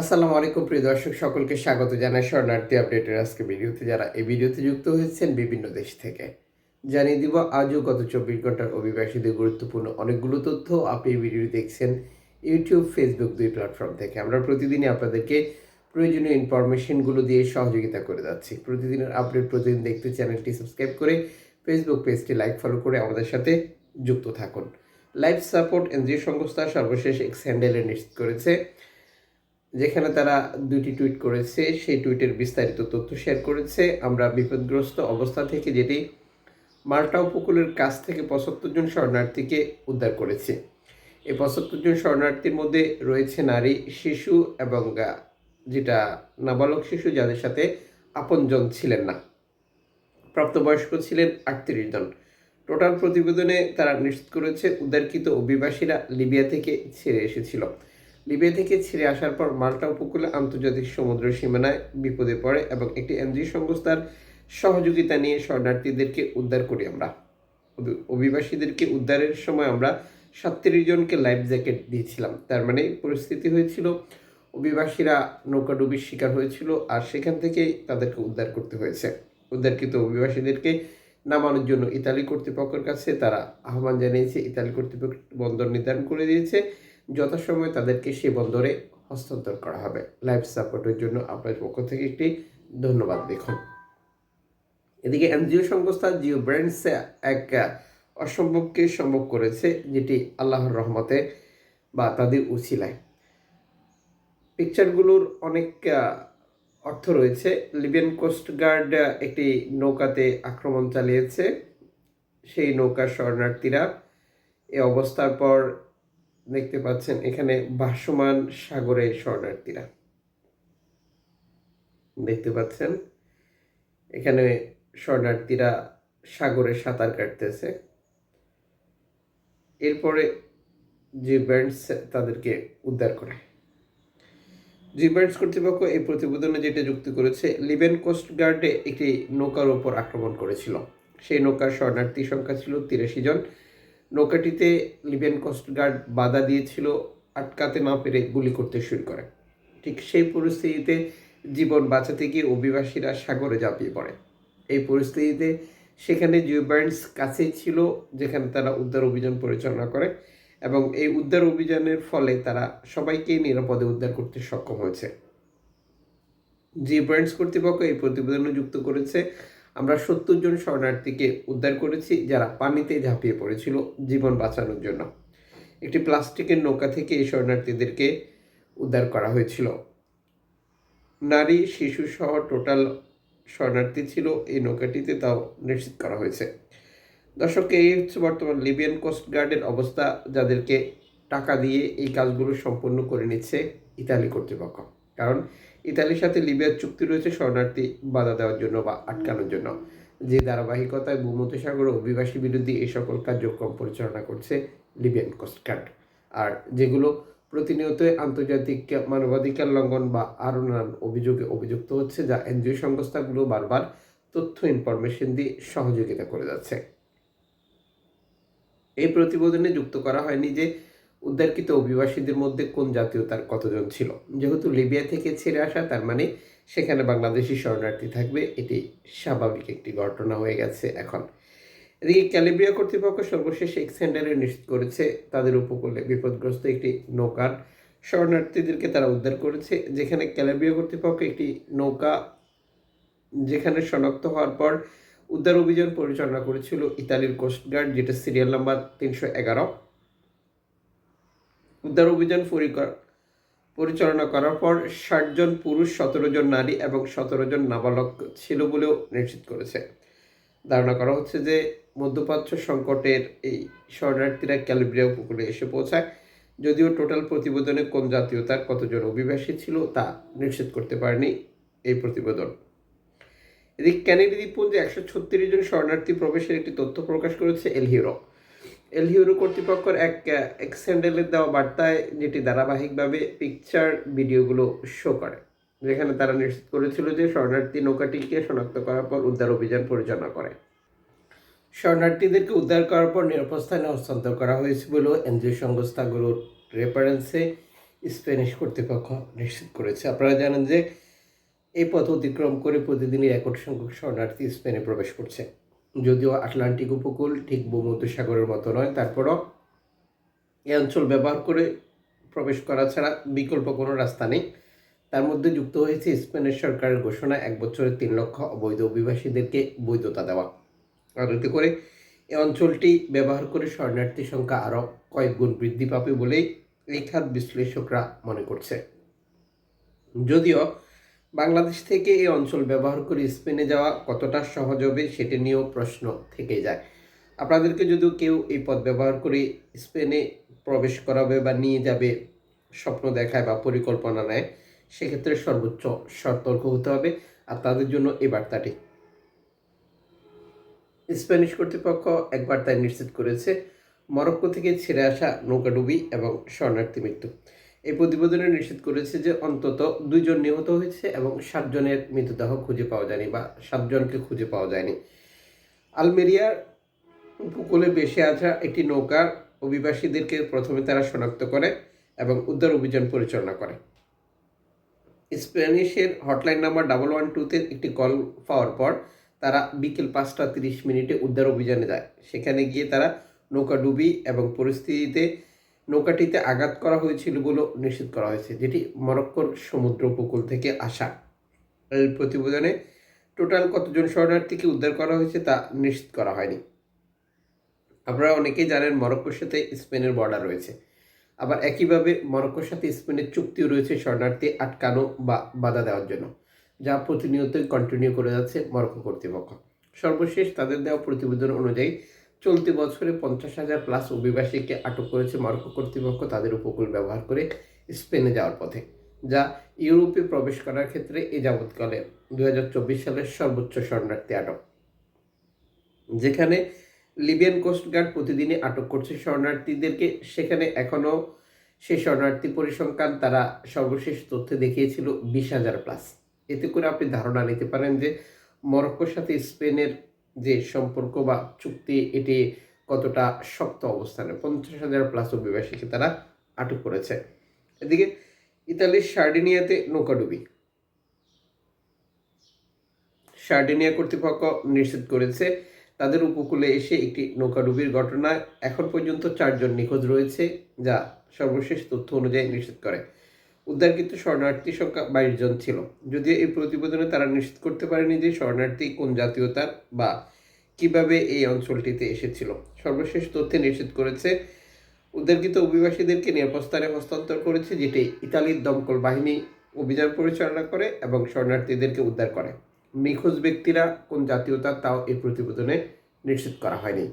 আসসালামু আলাইকুম, প্রিয় দর্শক, সকলকে স্বাগত জানাই শরণার্থী আপডেটের আজকে ভিডিওতে। যারা এই ভিডিওতে যুক্ত হয়েছেন বিভিন্ন দেশ থেকে, জানিয়ে দিব আজও গত চব্বিশ ঘণ্টার অভিবাসীদের গুরুত্বপূর্ণ অনেকগুলো তথ্য আপনি এই ভিডিও দেখছেন ইউটিউব, ফেসবুক দুই প্ল্যাটফর্ম থেকে। আমরা প্রতিদিনই আপনাদেরকে প্রয়োজনীয় ইনফরমেশনগুলো দিয়ে সহযোগিতা করে যাচ্ছি। প্রতিদিনের আপডেট প্রতিদিন দেখতে চ্যানেলটি সাবস্ক্রাইব করে ফেসবুক পেজটি লাইক, ফলো করে আমাদের সাথে যুক্ত থাকুন। লাইফ সাপোর্ট এনজিও সংস্থা সর্বশেষ এক্স হ্যান্ডেলে নিশ্চিত করেছে। যেখানে তারা দুটি টুইট করেছে, সেই টুইটের বিস্তারিত তথ্য শেয়ার করেছে। আমরা বিপদগ্রস্ত অবস্থা থেকে যেটি মাল্টা উপকূলের কাছ থেকে পঁচাত্তর জন শরণার্থীকে উদ্ধার করেছে। এই পঁচাত্তর জন শরণার্থীর মধ্যে রয়েছে নারী, শিশু এবং যেটা নাবালক শিশু, যাদের সাথে আপনজন ছিলেন না। প্রাপ্তবয়স্ক ছিলেন আটত্রিশ জন। টোটাল প্রতিবেদনে তারা নিশ্চিত করেছে, উদ্ধারকৃত অভিবাসীরা লিবিয়া থেকে ছেড়ে এসেছিল। লিবিয়া থেকে ছেড়ে আসার পর মাল্টা উপকূলে আন্তর্জাতিক সমুদ্র সীমানায় বিপদে পড়ে এবং একটি এনজিও সংস্থার সহযোগিতা নিয়ে শরণার্থীদেরকে উদ্ধার করি আমরা। অভিবাসীদেরকে উদ্ধারের সময় আমরা সাতত্রিশ জনকে লাইফ জ্যাকেট দিয়েছিলাম। তার মানে পরিস্থিতি হয়েছিল, অভিবাসীরা নৌকাডুবির শিকার হয়েছিল আর সেখান থেকেই তাদেরকে উদ্ধার করতে হয়েছে। উদ্ধারকৃত অভিবাসীদেরকে নামানোর জন্য ইতালি কর্তৃপক্ষের কাছে তারা আহ্বান জানিয়েছে। ইতালি কর্তৃপক্ষ বন্দর নির্ধারণ করে দিয়েছে। যথাসময়ে তাদেরকে সেই বন্দরে হস্তান্তর করা হবে। লাইফ সাপোর্টের জন্য আপনার পক্ষ থেকে একটি ধন্যবাদ দেখুন। এদিকে এনজিও সংস্থা জিও ব্র্যান্ডস এক অসম্ভবকে সম্ভব করেছে, যেটি আল্লাহর রহমতে বা তাদের উছিলায় পিকচারগুলোর অনেক অর্থ রয়েছে। লিবিয়ান কোস্ট গার্ড একটি নৌকাতে আক্রমণ চালিয়েছে। সেই নৌকার শরণার্থীরা এ অবস্থার পর দেখতে পাচ্ছেন এখানে ভাসমান সাগরে শরণার্থীরা। দেখতে পাচ্ছেন এখানে শরণার্থীরা সাগরে সাঁতার কাটতেছে। এরপরে যে ব্যান্ডস তাদেরকে উদ্ধার করে। জি ব্যান্ডস কর্তৃপক্ষ এই প্রতিবেদনে যেটা যুক্তি করেছে, লিবেন কোস্ট গার্ডে একটি নৌকার ওপর আক্রমণ করেছিল। সেই নৌকার শরণার্থী সংখ্যা ছিল তিরাশি জন। নৌকাটিতে লিবিয়ান কোস্টগার্ড বাধা দিয়েছিল, আটকাতে না পেরে গুলি করতে শুরু করে। ঠিক সেই পরিস্থিতিতে জীবন বাঁচাতে গিয়ে অভিবাসীরা সাগরে ঝাঁপিয়ে পড়ে। এই পরিস্থিতিতে সেখানে জিও ব্যান্ডস কাছেই ছিল, যেখানে তারা উদ্ধার অভিযান পরিচালনা করে এবং এই উদ্ধার অভিযানের ফলে তারা সবাইকেই নিরাপদে উদ্ধার করতে সক্ষম হয়েছে। জি ব্র্যান্ডস কর্তৃপক্ষ এই প্রতিবেদনে যুক্ত করেছে আমরা সত্তর জন শরণার্থীকে উদ্ধার করেছি যারা পানিতে ঝাঁপিয়ে পড়েছিল জীবন বাঁচানোর জন্য। একটি প্লাস্টিকের নৌকা থেকে এই শরণার্থীদেরকে উদ্ধার করা হয়েছিল। নারী, শিশু সহ টোটাল শরণার্থী ছিল এই নৌকাটিতে, তাও নিশ্চিত করা হয়েছে। দর্শক, এই হচ্ছে বর্তমান লিবিয়ান কোস্ট গার্ডের অবস্থা, যাদেরকে টাকা দিয়ে এই কাজগুলো সম্পন্ন করে নিচ্ছে ইতালি কর্তৃপক্ষ। কারণ ইতালির সাথে লিবিয়ার চুক্তি রয়েছে শরণার্থী বাধা দেওয়ার জন্য বা আটকানোর জন্য। যে ধারাবাহিকতায় ভূমধ্যসাগর অভিবাসী বিরোধী এই সকল কার্যক্রম পরিচালনা করছে লিবিয়ান কোস্টগার্ড আর যেগুলো প্রতিনিয়ত আন্তর্জাতিক মানবাধিকার লঙ্ঘন বা আরও নানান অভিযোগে অভিযুক্ত হচ্ছে, যা এনজিও সংস্থাগুলো বারবার তথ্য ইনফরমেশন দিয়ে সহযোগিতা করে যাচ্ছে। এই প্রতিবেদনে যুক্ত করা হয়নি যে উদ্ধারকৃত অভিবাসীদের মধ্যে কোন জাতীয়তার কতজন ছিল? যেহেতু লিবিয়া থেকে ছেড়ে আসা, তার মানে সেখানে বাংলাদেশি শরণার্থী থাকবে, এটি স্বাভাবিক একটি ঘটনা হয়ে গেছে এখন। এদিকে ক্যালিব্রিয়া কর্তৃপক্ষ সর্বশেষ এক্সেন্ডারে নিশ্চিত করেছে, তাদের উপকূলে বিপদগ্রস্ত একটি নৌকার শরণার্থীদেরকে তারা উদ্ধার করেছে, যেখানে ক্যালিব্রিয়া কর্তৃপক্ষ একটি নৌকা, যেখানে শনাক্ত হওয়ার পর উদ্ধার অভিযান পরিচালনা করেছিল ইতালির কোস্টগার্ড, যেটা সিরিয়াল নাম্বার তিনশো এগারো। উদ্ধার অভিযান পরিকর- পরিচালনা করার পর ষাট জন পুরুষ, সতেরো জন নারী এবং সতেরো জন নাবালক ছিল বলেও নিশ্চিত করেছে। ধারণা করা হচ্ছে যে মধ্যপ্রাচ্য সংকটের এই শরণার্থীরা ক্যালিব্রিয়া উপকূলে এসে পৌঁছায়। যদিও টোটাল প্রতিবেদনে কোন জাতীয়তার কতজন অভিবাসী ছিল তা নিশ্চিত করতে পারেনি এই প্রতিবেদন। এদিকে ক্যানেডি দ্বীপপুঞ্জে একশো ছত্রিশ জন শরণার্থী প্রবেশের একটি তথ্য প্রকাশ করেছে এল হিরো। এল হিরো কর্তৃপক্ষের এক এক্সেন্ডেলের দেওয়া বার্তায় যেটি ধারাবাহিকভাবে পিকচার ভিডিওগুলো শো করে, যেখানে তারা নিশ্চিত করেছিল যে শরণার্থী নৌকাটিকে শনাক্ত করার পর উদ্ধার অভিযান পরিচালনা করে। শরণার্থীদেরকে উদ্ধার করার পর নিরাপদ স্থানে হস্তান্তর করা হয়েছে বলেও এনজিও সংস্থাগুলোর রেফারেন্সে স্প্যানিশ কর্তৃপক্ষ নিশ্চিত করেছে। আপনারা জানেন যে এই পথ অতিক্রম করে প্রতিদিনই রেকর্ড সংখ্যক শরণার্থী স্পেনে প্রবেশ করছে। যদিও আটলান্টিক উপকূল ঠিক ভূমধ্যসাগরের মতো নয়, তারপরও এই অঞ্চল ব্যবহার করে প্রবেশ করা ছাড়া বিকল্প কোনো রাস্তা নেই। তার মধ্যে যুক্ত হয়েছে স্পেনের সরকারের ঘোষণা এক বছরে তিন লক্ষ অবৈধ অভিবাসীদেরকে বৈধতা দেওয়া। আর এতে করে এই অঞ্চলটি ব্যবহার করে শরণার্থী সংখ্যা আরও কয়েক গুণ বৃদ্ধি পাবে বলেই এই খাত বিশ্লেষকরা মনে করছে। যদিও বাংলাদেশ থেকে এই অঞ্চল ব্যবহার করে স্পেনে যাওয়া কতটা সহজ হবে সেটা নিয়েও প্রশ্ন থেকে যায়। আপনাদেরকে যদিও কেউ এই পথ ব্যবহার করে স্পেনে প্রবেশ করাবে বা নিয়ে যাবে স্বপ্ন দেখায় বা পরিকল্পনা নেয়, সেক্ষেত্রে সর্বোচ্চ সতর্ক হতে হবে। আর তাদের জন্য এই বার্তাটি। স্প্যানিশ কর্তৃপক্ষ এক বার্তায় নিশ্চিত করেছে, মরক্কো থেকে ছেড়ে আসা নৌকাডুবি এবং শরণার্থী মৃত্যু। এই প্রতিবেদনে নিশ্চিত করেছে যে অন্তত দুইজন নিহত হয়েছে এবং সাতজনের মৃতদেহ খুঁজে পাওয়া যায়নি বা সাতজনকে খুঁজে পাওয়া যায়নি। আলমেরিয়ার উপকূলে বেশি আসা একটি নৌকার অভিবাসীদেরকে প্রথমে তারা শনাক্ত করে এবং উদ্ধার অভিযান পরিচালনা করে। স্প্যানিশের হটলাইন নাম্বার ডাবল ওয়ান টুতে একটি কল পাওয়ার পর তারা বিকেল পাঁচটা তিরিশ মিনিটে উদ্ধার অভিযানে যায়। সেখানে গিয়ে তারা নৌকা ডুবি এবং পরিস্থিতিতে নৌকাটিতে আঘাত করা হয়েছিল বলেও নিশ্চিত করা হয়েছে, যেটি মরক্কোর সমুদ্র উপকূল থেকে আসা। এই প্রতিবেদনে টোটাল কতজন শরণার্থীকে উদ্ধার করা হয়েছে তা নিশ্চিত করা হয়নি। আপনারা অনেকেই জানেন মরক্কোর সাথে স্পেনের বর্ডার রয়েছে। আবার একইভাবে মরক্কোর সাথে স্পেনের চুক্তিও রয়েছে শরণার্থী আটকানো বা বাধা দেওয়ার জন্য, যা প্রতিনিয়তই কন্টিনিউ করে যাচ্ছে মরক্কো কর্তৃপক্ষ। সর্বশেষ তাদের দেওয়া প্রতিবেদন অনুযায়ী চলতি বছরে পঞ্চাশ হাজার প্লাস অভিবাসীকে আটক করেছে মরক্কো কর্তৃপক্ষ তাদের উপকূল ব্যবহার করে স্পেনে যাওয়ার পথে, যা ইউরোপে প্রবেশ করার ক্ষেত্রে এ যাবৎকালে দু হাজার চব্বিশ সালের সর্বোচ্চ শরণার্থী আটক। যেখানে লিবিয়ান কোস্টগার্ড প্রতিদিনই আটক করছে শরণার্থীদেরকে, সেখানে এখনও সেই শরণার্থী পরিসংখ্যান তারা সর্বশেষ তথ্যে দেখিয়েছিল বিশ হাজার প্লাস এতে করে আপনি ধারণা নিতে পারেন যে মরক্কোর সাথে স্পেনের যে সম্পর্ক বা চুক্তি, এটি কতটা শক্ত অবস্থানে? পঞ্চাশ হাজার প্লাস অভিবাসীকে তারা আটক করেছে। এদিকে ইতালির সার্ডিনিয়াতে নৌকাডুবি সার্ডিনিয়া কর্তৃপক্ষ নিশ্চিত করেছে, তাদের উপকূলে এসে একটি নৌকাডুবির ঘটনায় এখন পর্যন্ত চারজন নিখোঁজ রয়েছে, যা সর্বশেষ তথ্য অনুযায়ী নিশ্চিত করে। উদ্ধারকৃত শরণার্থী সংখ্যা বাইশ জন ছিল। যদিও এই প্রতিবেদনে তারা নিশ্চিত করতে পারেনি যে শরণার্থী কোন জাতীয়তার বা কীভাবে এই অঞ্চলটিতে এসেছিল। সর্বশেষ তথ্যে নিশ্চিত করেছে, উদ্ধারকৃত অভিবাসীদেরকে নিরাপদ স্থানে হস্তান্তর করেছে, যেটি ইতালির দমকল বাহিনী অভিযান পরিচালনা করে এবং শরণার্থীদেরকে উদ্ধার করে। নিখোঁজ ব্যক্তিরা কোন জাতীয়তা তাও এই প্রতিবেদনে নিশ্চিত করা হয়নি।